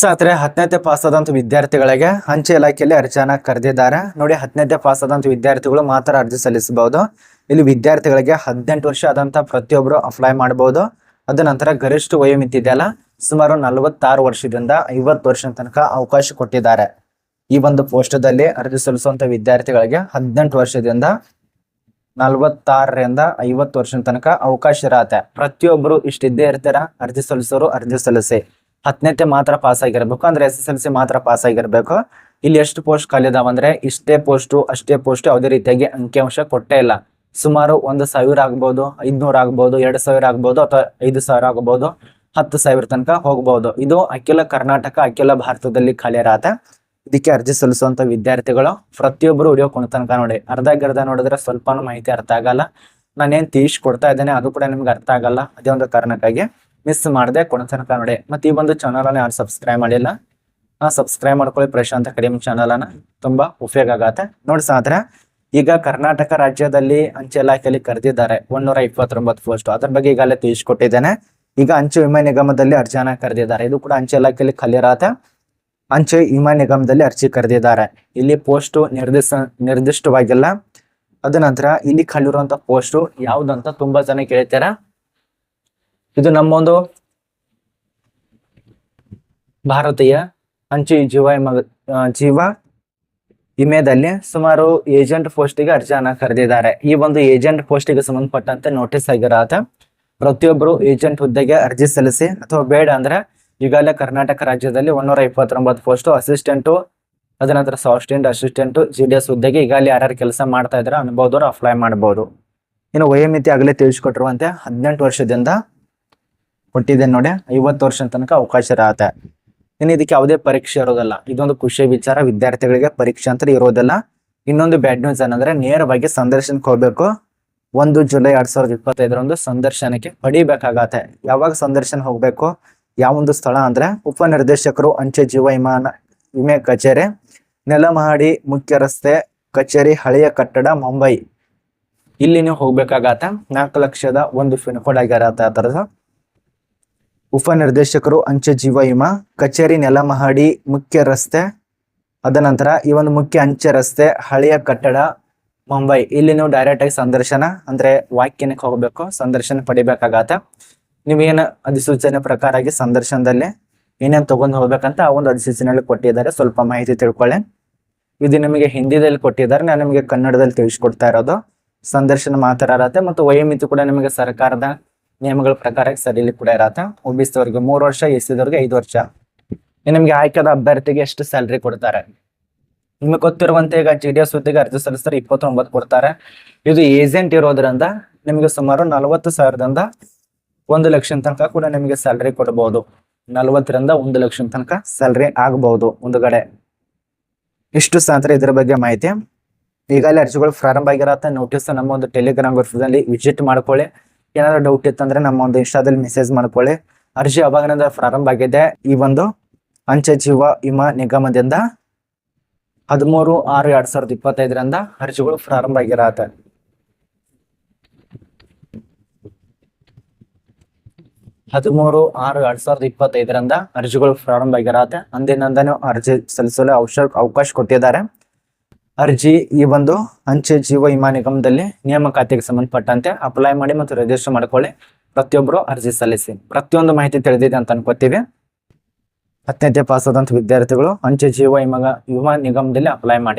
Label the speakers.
Speaker 1: ಸಾತ್ರೆ ಹತ್ತನೇ ಪಾಸ್ ಆದಂತ ವಿದ್ಯಾರ್ಥಿಗಳಿಗೆ ಅಂಚೆ ಇಲಾಖೆಯಲ್ಲಿ ಅರ್ಜಿಯನ್ನ ಕರೆದಿದ್ದಾರೆ. ನೋಡಿ, ಹತ್ತನೇ ಪಾಸ್ ಆದಂತ ವಿದ್ಯಾರ್ಥಿಗಳು ಮಾತ್ರ ಅರ್ಜಿ ಸಲ್ಲಿಸಬಹುದು. ಇಲ್ಲಿ ವಿದ್ಯಾರ್ಥಿಗಳಿಗೆ ಹದಿನೆಂಟು ವರ್ಷ ಆದಂತ ಪ್ರತಿಯೊಬ್ಬರು ಅಪ್ಲೈ ಮಾಡಬಹುದು. ಅದ ನಂತರ ಗರಿಷ್ಠ ವಯೋಮಿತಿ ಇದೆಯಲ್ಲ ಸುಮಾರು ನಲವತ್ತಾರು ವರ್ಷದಿಂದ ಐವತ್ತು ವರ್ಷದ ತನಕ ಅವಕಾಶ ಕೊಟ್ಟಿದ್ದಾರೆ. ಈ ಒಂದು ಪೋಸ್ಟದಲ್ಲಿ ಅರ್ಜಿ ಸಲ್ಲಿಸುವಂತ ವಿದ್ಯಾರ್ಥಿಗಳಿಗೆ ಹದಿನೆಂಟು ವರ್ಷದಿಂದ ನಲವತ್ತಾರರಿಂದ ಐವತ್ತು ವರ್ಷದ ತನಕ ಅವಕಾಶ ಇರತ್ತೆ. ಪ್ರತಿಯೊಬ್ಬರು ಇಷ್ಟಿದ್ದೇ ಇರ್ತಾರ? ಅರ್ಜಿ ಸಲ್ಲಿಸೋರು ಅರ್ಜಿ ಸಲ್ಲಿಸಿ. ಹತ್ತನೇತೆ ಮಾತ್ರ ಪಾಸ್ ಆಗಿರಬೇಕು ಅಂದ್ರೆ ಎಸ್ ಎಸ್ ಎಲ್ ಸಿ ಮಾತ್ರ ಪಾಸ್ ಆಗಿರಬೇಕು. ಇಲ್ಲಿ ಎಷ್ಟು ಪೋಸ್ಟ್ ಖಾಲಿ ಅಂದ್ರೆ ಇಷ್ಟೇ ಪೋಸ್ಟು ಅಷ್ಟೇ ಪೋಸ್ಟ್ ಯಾವುದೇ ರೀತಿಯಾಗಿ ಅಂಕಿಅಂಶ ಕೊಟ್ಟೇ ಇಲ್ಲ. ಸುಮಾರು ಒಂದು ಸಾವಿರ ಆಗ್ಬೋದು, ಐದ್ನೂರ ಆಗ್ಬೋದು, ಎರಡು ಸಾವಿರ ಆಗ್ಬೋದು ಅಥವಾ ಐದು ಸಾವಿರ ಆಗ್ಬೋದು, ಹತ್ತು ಸಾವಿರ ತನಕ ಹೋಗ್ಬೋದು. ಇದು ಅಖಿಲ ಕರ್ನಾಟಕ, ಅಖಿಲ ಭಾರತದಲ್ಲಿ ಖಾಲಿ ಇರತ್ತೆ ಇದಕ್ಕೆ ಅರ್ಜಿ ಸಲ್ಲಿಸುವಂತ ವಿದ್ಯಾರ್ಥಿಗಳು ಪ್ರತಿಯೊಬ್ಬರು ವಿಡಿಯೋ ಕೊನೆ ತನಕ ನೋಡಿ. ಅರ್ಧ ಗರ್ಧ ನೋಡಿದ್ರೆ ಸ್ವಲ್ಪನೂ ಮಾಹಿತಿ ಅರ್ಥ ಆಗಲ್ಲ. ನಾನೇನ್ ತೀಶ್ ಕೊಡ್ತಾ ಇದ್ದೇನೆ, ಅದು ಕೂಡ ನಿಮ್ಗೆ ಅರ್ಥ ಆಗಲ್ಲ. ಅದೇ ಒಂದು ಕಾರಣಕ್ಕಾಗಿ. ಮಿಸ್ ಮಾಡದೆ ತನಕ ನೋಡಿ. ಮತ್ತೆ ಈ ಒಂದು ಚಾನಲ್ ಅನ್ನ ಯಾರು ಸಬ್ಸ್ಕ್ರೈಬ್ ಮಾಡಿಲ್ಲ, ಆ ಸಬ್ಸ್ಕ್ರೈಬ್ ಮಾಡ್ಕೊಳ್ಳಿ ಪ್ರಶಾಂತ್ ಕಡಿಮೆ ಚಾನಲ್ ಅನ್ನ. ತುಂಬಾ ಉಪಯೋಗ ಆಗತ್ತೆ. ನೋಡಿ ಸಾದ್ರೆ, ಈಗ ಕರ್ನಾಟಕ ರಾಜ್ಯದಲ್ಲಿ ಅಂಚೆ ಇಲಾಖೆಯಲ್ಲಿ ಕರೆದಿದ್ದಾರೆ. ಒಂದೂರ ಇಪ್ಪತ್ತೊಂಬತ್ತು ಪೋಸ್ಟ್ ಅದ್ರ ಬಗ್ಗೆ ಈಗಾಗಲೇ ತಿಳಿಸ್ಕೊಟ್ಟಿದ್ದೇನೆ. ಈಗ ಅಂಚೆ ವಿಮಾ ನಿಗಮದಲ್ಲಿ ಅರ್ಜಿಯನ್ನ ಕರೆದಿದ್ದಾರೆ. ಇದು ಕೂಡ ಅಂಚೆ ಇಲಾಖೆಯಲ್ಲಿ ಕಲಿರಾತ ಅಂಚೆ ವಿಮಾ ನಿಗಮದಲ್ಲಿ ಅರ್ಜಿ ಕರೆದಿದ್ದಾರೆ. ಇಲ್ಲಿ ಪೋಸ್ಟ್ ನಿರ್ದಿಷ್ಟ, ನಿರ್ದಿಷ್ಟವಾಗಿಲ್ಲ. ಅದ ನಂತರ ಇಲ್ಲಿ ಖಾಲಿರುವಂತ ಪೋಸ್ಟ್ ಯಾವ್ದಂತ ತುಂಬಾ ಜನ ಕೇಳ್ತಾರ? ಇದು ನಮ್ಮೊಂದು ಭಾರತೀಯ ಅಂಚೆ ಜೀವ ಜೀವ ವಿಮೆದಲ್ಲಿ ಸುಮಾರು ಏಜೆಂಟ್ ಪೋಸ್ಟಿಗೆ ಅರ್ಜಿಯನ್ನ ಕರೆದಿದ್ದಾರೆ. ಈ ಒಂದು ಏಜೆಂಟ್ ಪೋಸ್ಟಿಗೆ ಸಂಬಂಧಪಟ್ಟಂತೆ ನೋಟಿಸ್ ಆಗಿರಾತ ಪ್ರತಿಯೊಬ್ಬರು ಏಜೆಂಟ್ ಹುದ್ದೆಗೆ ಅರ್ಜಿ ಸಲ್ಲಿಸಿ, ಅಥವಾ ಬೇಡ ಅಂದ್ರೆ ಈಗಾಗಲೇ ಕರ್ನಾಟಕ ರಾಜ್ಯದಲ್ಲಿ ಒಂದೂರ ಇಪ್ಪತ್ತೊಂಬತ್ತು ಪೋಸ್ಟ್ ಅಸಿಸ್ಟೆಂಟು ಅದ ನಂತರ assistant assistant G D S ಹುದ್ದೆಗೆ ಈಗಾಗಲೇ ಯಾರ್ಯಾರು ಕೆಲಸ ಮಾಡ್ತಾ ಇದ್ರೆ ಅನುಭವದವರು ಅಪ್ಲೈ ಮಾಡಬಹುದು ಇನ್ನು ವಯೋಮಿತಿ ಆಗಲೇ ತಿಳಿಸ್ಕೊಟ್ಟಿರುವಂತೆ ಹದಿನೆಂಟು ವರ್ಷದಿಂದ ಕೊಟ್ಟಿದೆ ನೋಡಿ, ಐವತ್ತು ವರ್ಷ ತನಕ ಅವಕಾಶ ಇರತ್ತೆ. ಇನ್ನು ಇದಕ್ಕೆ ಯಾವುದೇ ಪರೀಕ್ಷೆ ಇರೋದಿಲ್ಲ. ಇದೊಂದು ಖುಷಿ, ವಿಚಾರ, ವಿದ್ಯಾರ್ಥಿಗಳಿಗೆ ಪರೀಕ್ಷೆ ಅಂತ ಇರೋದಿಲ್ಲ. ಇನ್ನೊಂದು ಬ್ಯಾಡ್ ನ್ಯೂಸ್ ಏನಂದ್ರೆ, ನೇರವಾಗಿ ಸಂದರ್ಶನಕ್ಕೆ ಹೋಗ್ಬೇಕು. ಒಂದು ಜುಲೈ ಎರಡ್ ಸಾವಿರದ ಇಪ್ಪತ್ತೈದರಂದು ಸಂದರ್ಶನಕ್ಕೆ ಪಡಿಬೇಕಾಗತ್ತೆ. ಯಾವಾಗ ಸಂದರ್ಶನ ಹೋಗ್ಬೇಕು, ಯಾವೊಂದು ಸ್ಥಳ ಅಂದ್ರೆ ಉಪನಿರ್ದೇಶಕರು ಅಂಚೆ ಜೀವ ವಿಮಾನ ವಿಮೆ ಕಚೇರಿ ನೆಲಮಹಡಿ ಮುಖ್ಯ ರಸ್ತೆ ಕಚೇರಿ, ಹಳೆಯ ಕಟ್ಟಡ, ಮುಂಬೈ. ಇಲ್ಲಿ ನೀವು ಹೋಗ್ಬೇಕಾಗತ್ತೆ. ನಾಲ್ಕು ಲಕ್ಷದ ಒಂದು ಪಿನ್ ಕೋಡ್ ಆಗಿರತ್ತೆ ಆ ಥರದ ಉಪನಿರ್ದೇಶಕರು ಅಂಚೆ ಜೀವ ವಿಮಾ ಕಚೇರಿ ನೆಲಮಹಡಿ, ಮುಖ್ಯ ರಸ್ತೆ ಅದನಂತರ ಈ ಒಂದು ಮುಖ್ಯ ಅಂಚೆ ರಸ್ತೆ, ಹಳೆಯ ಕಟ್ಟಡ, ಮುಂಬೈ. ಇಲ್ಲಿ ನೀವು ಡೈರೆಕ್ಟ್ ಆಗಿ ಸಂದರ್ಶನ, ಅಂದ್ರೆ ವಾಕ್ಯನಕ್ಕೆ ಹೋಗಬೇಕು, ಸಂದರ್ಶನ ಪಡಿಬೇಕಾಗತ್ತೆ. ನೀವೇನು ಅಧಿಸೂಚನೆ ಪ್ರಕಾರ ಆಗಿ ಸಂದರ್ಶನದಲ್ಲಿ ಏನೇನು ತಗೊಂಡು ಹೋಗ್ಬೇಕಂತ ಆ ಒಂದು ಅಧಿಸೂಚನೆಯಲ್ಲಿ ಕೊಟ್ಟಿದ್ದಾರೆ, ಸ್ವಲ್ಪ ಮಾಹಿತಿ ತಿಳ್ಕೊಳ್ಳಿ. ಇದು ನಿಮಗೆ ಹಿಂದಿದಲ್ಲಿ ಕೊಟ್ಟಿದ್ದಾರೆ, ನಾನು ನಿಮಗೆ ಕನ್ನಡದಲ್ಲಿ ತಿಳಿಸ್ಕೊಡ್ತಾ ಇರೋದು. ಸಂದರ್ಶನ ಮಾತ್ರ ಇರತ್ತೆ ಮತ್ತು ವಯೋಮಿತಿ ಕೂಡ ನಿಮಗೆ ಸರ್ಕಾರದ ನಿಯಮಗಳ ಪ್ರಕಾರ ಸರಿಲಿ ಕೂಡ ಇರತ್ತೆ. ಒಬಿಸಿದವ್ರಿಗೆ ಮೂರು ವರ್ಷ, ಎಸಿದವ್ರಿಗೆ ಐದು ವರ್ಷ. ನಿಮಗೆ ಆಯ್ಕೆದ ಅಭ್ಯರ್ಥಿಗೆ ಎಷ್ಟು ಸ್ಯಾಲ್ರಿ ಕೊಡ್ತಾರೆ? ನಿಮಗೆ ಗೊತ್ತಿರುವಂತೆ ಈಗ ಜಿ ಡಿ ಎಸ್ ಹುದ್ದೆಗೆ ಅರ್ಜಿ ಸಲ್ಲಿಸಿದ್ರೆ ಇಪ್ಪತ್ತೊಂಬತ್ತು ಕೊಡ್ತಾರೆ. ಇದು ಏಜೆಂಟ್ ಇರೋದ್ರಿಂದ ನಿಮಗೆ ಸುಮಾರು ನಲವತ್ತು ಸಾವಿರದಿಂದ ಒಂದು ಲಕ್ಷ ತನಕ ಕೂಡ ನಿಮಗೆ ಸ್ಯಾಲ್ರಿ ಕೊಡಬಹುದು ನಲವತ್ತರಿಂದ ಒಂದು ಲಕ್ಷ ತನಕ ಸ್ಯಾಲ್ರಿ ಆಗಬಹುದು ಕಡೆ. ಇಷ್ಟು ಸಾಂತ್ರ ಇದ್ರ ಬಗ್ಗೆ ಮಾಹಿತಿ. ಈಗಾಗಲೇ ಅರ್ಜಿಗಳು ಪ್ರಾರಂಭ ಆಗಿರತ್ತೆ. ನೋಟಿಸ್ ನಮ್ಮ ಒಂದು ಟೆಲಿಗ್ರಾಮ್ ಗ್ರೂಪ್ನಲ್ಲಿ ವಿಸಿಟ್ ಮಾಡ್ಕೊಳ್ಳಿ. ಏನಾದ್ರು ಡೌಟ್ ಇತ್ತಂದ್ರೆ ನಮ್ಮ ಒಂದು ಇನ್ಸ್ಟಾದಲ್ಲಿ ಮೆಸೇಜ್ ಮಾಡ್ಕೊಳ್ಳಿ. ಅರ್ಜಿ ಅವಾಗನಿಂದ ಪ್ರಾರಂಭ ಆಗಿದೆ? ಈ ಒಂದು ಅಂಚೆ ಜೀವ ವಿಮಾ ನಿಗಮದಿಂದ ಹದಿಮೂರು ಆರು ಎರಡ್ ಸಾವಿರದ ಇಪ್ಪತ್ತೈದರಿಂದ ಅರ್ಜಿಗಳು ಪ್ರಾರಂಭ ಆಗಿರತ್ತೆ. ಹದಿಮೂರು ಆರು ಎರಡ್ ಸಾವಿರದ ಇಪ್ಪತ್ತೈದರಿಂದ ಅರ್ಜಿಗಳು ಪ್ರಾರಂಭ ಆಗಿರತ್ತೆ. ಅಂದಿನಿಂದನೂ ಅರ್ಜಿ ಸಲ್ಲಿಸಲು ಅವಶ್ಯ ಅವಕಾಶ ಕೊಟ್ಟಿದ್ದಾರೆ. ಅರ್ಜಿ ಈ ಒಂದು ಅಂಚೆ ಜೀವ ವಿಮಾ ನಿಗಮದಲ್ಲಿ ನೇಮಕಾತಿಗೆ ಸಂಬಂಧಪಟ್ಟಂತೆ ಅಪ್ಲೈ ಮಾಡಿ ಮತ್ತು ರಿಜಿಸ್ಟರ್ ಮಾಡ್ಕೊಳ್ಳಿ. ಪ್ರತಿಯೊಬ್ಬರು ಅರ್ಜಿ ಸಲ್ಲಿಸಿ. ಪ್ರತಿಯೊಂದು ಮಾಹಿತಿ ತಿಳಿದಿದೆ ಅಂತ ಅನ್ಕೋತೀವಿ. ಹತ್ತನೇ ಪಾಸ್ ಆದಂತ ವಿದ್ಯಾರ್ಥಿಗಳು ಅಂಚೆ ಜೀವ ವಿಮಾ ವಿಮಾ ನಿಗಮದಲ್ಲಿ ಅಪ್ಲೈ ಮಾಡಿ.